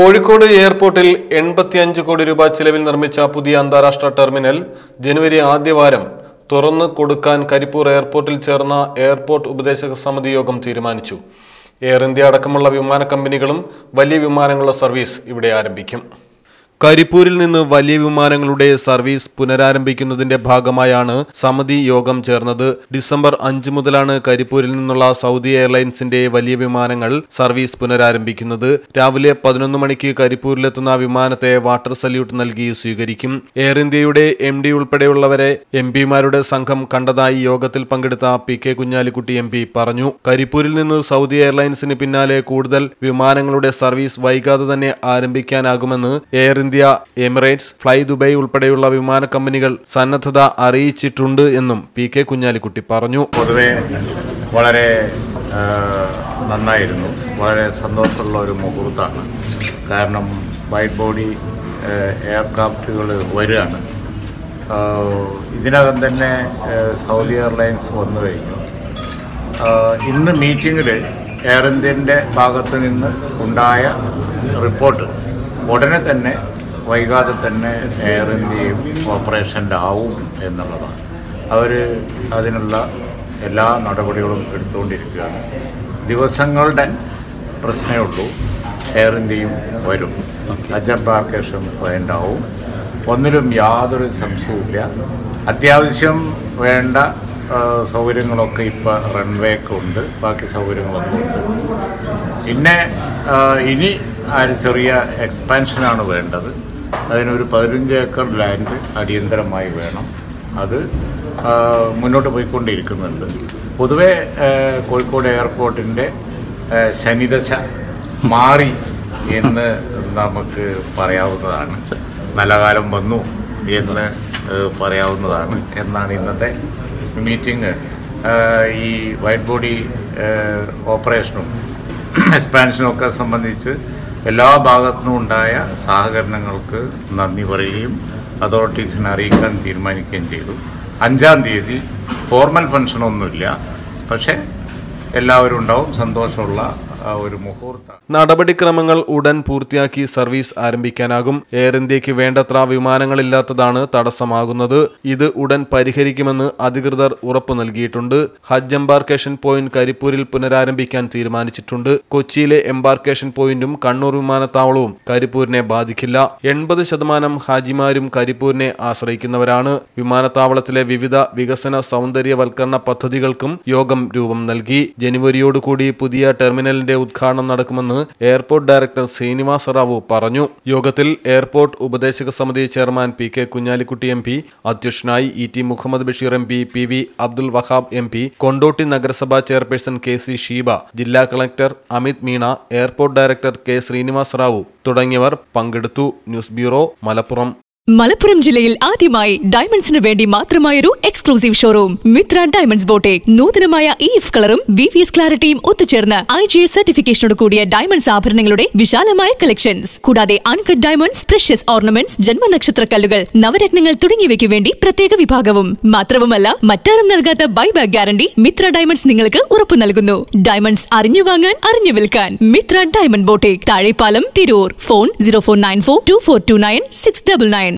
കോഴിക്കോട് എയർപോർട്ടിൽ എൺപത്തിയഞ്ച് കോടി രൂപ ചിലവിൽ നിർമ്മിച്ച പുതിയ അന്താരാഷ്ട്ര ടെർമിനൽ ജനുവരി ആദ്യവാരം തുറന്നു കൊടുക്കാൻ കരിപ്പൂർ എയർപോർട്ടിൽ ചേർന്ന എയർപോർട്ട് ഉപദേശക സമിതി യോഗം തീരുമാനിച്ചു. എയർ ഇന്ത്യ അടക്കമുള്ള വിമാന കമ്പനികളും വലിയ വിമാനങ്ങളുടെ സർവീസ് ഇവിടെ ആരംഭിക്കും. കരിപ്പൂരിൽ നിന്ന് വലിയ വിമാനങ്ങളുടെ സർവീസ് പുനരാരംഭിക്കുന്നതിന്റെ ഭാഗമായാണ് സമിതി യോഗം ചേർന്നത്. ഡിസംബർ അഞ്ച് മുതലാണ് കരിപ്പൂരിൽ നിന്നുള്ള സൗദി എയർലൈൻസിന്റെ വലിയ വിമാനങ്ങൾ സർവീസ് പുനരാരംഭിക്കുന്നത്. രാവിലെ പതിനൊന്ന് മണിക്ക് കരിപ്പൂരിലെത്തുന്ന വിമാനത്തെ വാട്ടർ സല്യൂട്ട് നൽകി സ്വീകരിക്കും. എയർ ഇന്ത്യയുടെ എം ഡി ഉൾപ്പെടെയുള്ളവരെ എം പിമാരുടെ സംഘം കണ്ടതായി യോഗത്തിൽ പങ്കെടുത്ത P K Kunhalikutty M P പറഞ്ഞു. കരിപ്പൂരിൽ നിന്ന് സൗദി എയർലൈൻസിന് പിന്നാലെ കൂടുതൽ വിമാനങ്ങളുടെ സർവീസ് വൈകാതെ തന്നെ ആരംഭിക്കാനാകുമെന്ന് Air India Emirates fly Dubai ഉൾപ്പെടെയുള്ള വിമാന കമ്പനികൾ സന്നദ്ധത അറിയിച്ചിട്ടുണ്ട് എന്നും പി കെ കുഞ്ഞാലിക്കുട്ടി പറഞ്ഞു. പൊതുവെ വളരെ നന്നായിരുന്നു. വളരെ സന്തോഷമുള്ള ഒരു മുഹൂർത്തമാണ്. കാരണം വൈറ്റ് ബോഡി എയർക്രാഫ്റ്റുകൾ വരികയാണ്. ഇതിനകം തന്നെ സൗദി എയർലൈൻസ് വന്നു കഴിഞ്ഞു. ഇന്ന് മീറ്റിങ്ങിൽ എയർ ഇന്ത്യന്റെ ഭാഗത്ത് നിന്ന് ഉണ്ടായ റിപ്പോർട്ട് ഉടനെ തന്നെ വൈകാതെ തന്നെ എയർ ഇന്ത്യയും ഓപ്പറേഷന്റെ ആവും എന്നുള്ളതാണ്. അവർ അതിനുള്ള എല്ലാ നടപടികളും എടുത്തുകൊണ്ടിരിക്കുകയാണ്. ദിവസങ്ങളുടെ പ്രശ്നമേ ഉള്ളൂ. എയർ ഇന്ത്യയും വരും. അജംബാർക്കേഷൻ പോയിന്റ് ആവും. ഒന്നിലും യാതൊരു സംശയവുമില്ല അത്യാവശ്യം വേണ്ട സൗകര്യങ്ങളൊക്കെ ഇപ്പോൾ റൺവേക്ക് ഉണ്ട്. ബാക്കി സൗകര്യങ്ങളൊക്കെ ഉണ്ട്. പിന്നെ ഇനി ആ ചെറിയ എക്സ്പാൻഷനാണ് വേണ്ടത്. അതിനൊരു പതിനഞ്ച് ഏക്കർ ലാൻഡ് അടിയന്തരമായി വേണം. അത് മുന്നോട്ട് പോയിക്കൊണ്ടിരിക്കുന്നുണ്ട്. പൊതുവെ കോഴിക്കോട് എയർപോർട്ടിന്റെ ശനിദശ മാറി എന്ന് നമുക്ക് പറയാവുന്നതാണ്. നല്ല കാലം വന്നു എന്ന് പറയാവുന്നതാണ് എന്നാണ് ഇന്നത്തെ മീറ്റിംഗ്. ഈ വൈറ്റ് ബോഡി ഓപ്പറേഷനും എക്സ്പാൻഷനും ഒക്കെ സംബന്ധിച്ച് എല്ലാ ഭാഗത്തുനിന്നും ഉണ്ടായ സഹകരണങ്ങൾക്ക് നന്ദി പറയുകയും അതോറിറ്റീസിനെ അറിയിക്കാൻ തീരുമാനിക്കുകയും ചെയ്തു. അഞ്ചാം തീയതി ഫോർമൽ ഫംഗ്ഷനൊന്നുമില്ല പക്ഷേ എല്ലാവരും ഉണ്ടാവും സന്തോഷമുള്ള ആ, ഒരു മുഹൂർത്തം. നടപടിക്രമങ്ങൾ ഉടൻ പൂർത്തിയാക്കി സർവീസ് ആരംഭിക്കാനാകും. എയർ ഇന്ത്യയ്ക്ക് വേണ്ടത്ര വിമാനങ്ങളില്ലാത്തതാണ് തടസ്സമാകുന്നത്. ഇത് ഉടൻ പരിഹരിക്കുമെന്ന് അധികൃതർ ഉറപ്പു നൽകിയിട്ടുണ്ട്. ഹജ്ജ് എംബാർക്കേഷൻ പോയിന്റ് കരിപ്പൂരിൽ പുനരാരംഭിക്കാൻ തീരുമാനിച്ചിട്ടുണ്ട്. കൊച്ചിയിലെ എംബാർക്കേഷൻ പോയിന്റും കണ്ണൂർ വിമാനത്താവളവും കരിപ്പൂരിനെ ബാധിക്കില്ല. എൺപത് ശതമാനം ഹാജിമാരും കരിപ്പൂരിനെ ആശ്രയിക്കുന്നവരാണ്. വിമാനത്താവളത്തിലെ വിവിധ വികസന സൗന്ദര്യവൽക്കരണ പദ്ധതികൾക്കും യോഗം രൂപം നൽകി. ജനുവരിയോടുകൂടി പുതിയ ടെർമിനലിന്റെ ഉദ്ഘാടനം നടക്കുമെന്ന് എയർപോർട്ട് ഡയറക്ടർ ശ്രീനിവാസ റാവു പറഞ്ഞു. യോഗത്തിൽ എയർപോർട്ട് ഉപദേശക സമിതി chairman P K Kunhalikutty M P അധ്യക്ഷനായി E T Muhammad Basheer M P P V Abdul Wahab M P Kondotty നഗരസഭാ ചെയർപേഴ്സൺ കെ സി ഷീബ ജില്ലാ collector Amit Meena airport director K Srinivasa Rao തുടങ്ങിയവർ പങ്കെടുത്തു. News bureau Malappuram. Malappuram ജില്ലയിൽ ആദ്യമായി ഡയമണ്ട്സിന് വേണ്ടി മാത്രമായൊരു exclusive showroom. Mithra diamonds boutique നൂതനമായ E F കളറും വി വി എസ് ക്ലാരിറ്റിയും ഒത്തുചേർന്ന് ഐ ജി എസ് സർട്ടിഫിക്കേഷനോട് കൂടിയ ഡയമണ്ട്സ് ആഭരണങ്ങളുടെ വിശാലമായ കളക്ഷൻസ്. കൂടാതെ അൺകട്ട് ഡയമണ്ട്സ് പ്രഷ്യസ് ഓർണമെന്റ്സ് ജന്മനക്ഷത്ര കല്ലുകൾ നവരത്നങ്ങൾ തുടങ്ങിയവയ്ക്ക് വേണ്ടി പ്രത്യേക വിഭാഗവും. മാത്രവുമല്ല മറ്റാരും നൽകാത്ത ബൈബാക്ക് ഗ്യാരണ്ടി മിത്ര ഡയമണ്ട്സ് നിങ്ങൾക്ക് ഉറപ്പു നൽകുന്നു. ഡയമണ്ട്സ് അറിഞ്ഞു വാങ്ങാൻ അറിഞ്ഞു വിൽക്കാൻ. Mithra diamond boutique Thazhepalam Tirur. Phone zero four nine four two four two nine six double nine